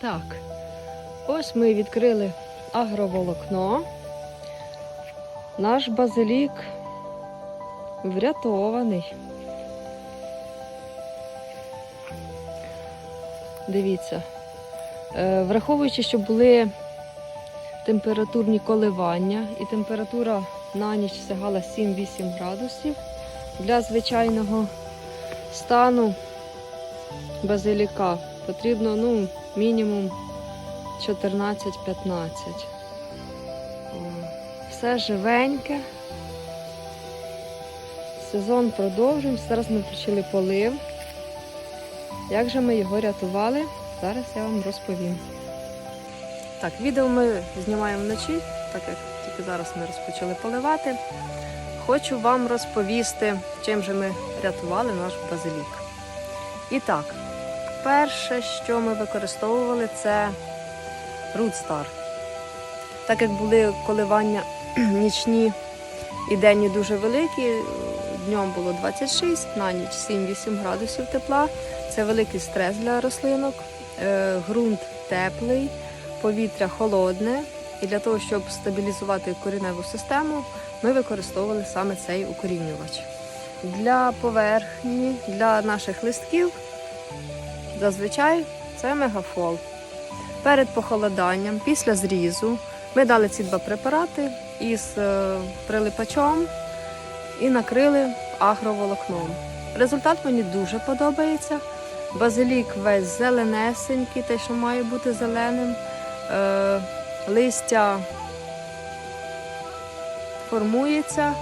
Так, ось ми відкрили агроволокно. Наш базилік врятований. Дивіться, е, враховуючи, що були температурні коливання, і температура на ніч сягала 7-8 градусів для звичайного стану базиліка потрібно ну, мінімум 14-15. Все живеньке. Сезон продовжуємо. Зараз ми почали полив. Як же ми його рятували, зараз я вам розповім. Так, відео ми знімаємо вночі, так як тільки зараз ми розпочали поливати. Хочу вам розповісти, чим же ми рятували наш базилік. І так, перше, що ми використовували, це Root Так як були коливання нічні і денні дуже великі, днем було 26, на ніч 7-8 градусів тепла. Це великий стрес для рослинок, Е, ґрунт теплий, повітря холодне. І для того, щоб стабілізувати кореневу систему, ми використовували саме цей укорінювач. Для поверхні, для наших листків зазвичай це мегафол. Перед похолоданням, після зрізу, ми дали ці два препарати із е, прилипачом і накрили агроволокном. Результат мені дуже подобається. Базилік весь зеленесенький, те, що має бути зеленим. Е, листя формується,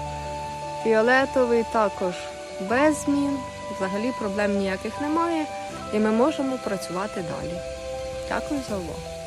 фіолетовий також без змін. Взагалі проблем ніяких немає, і ми можемо працювати далі. Дякую за увагу.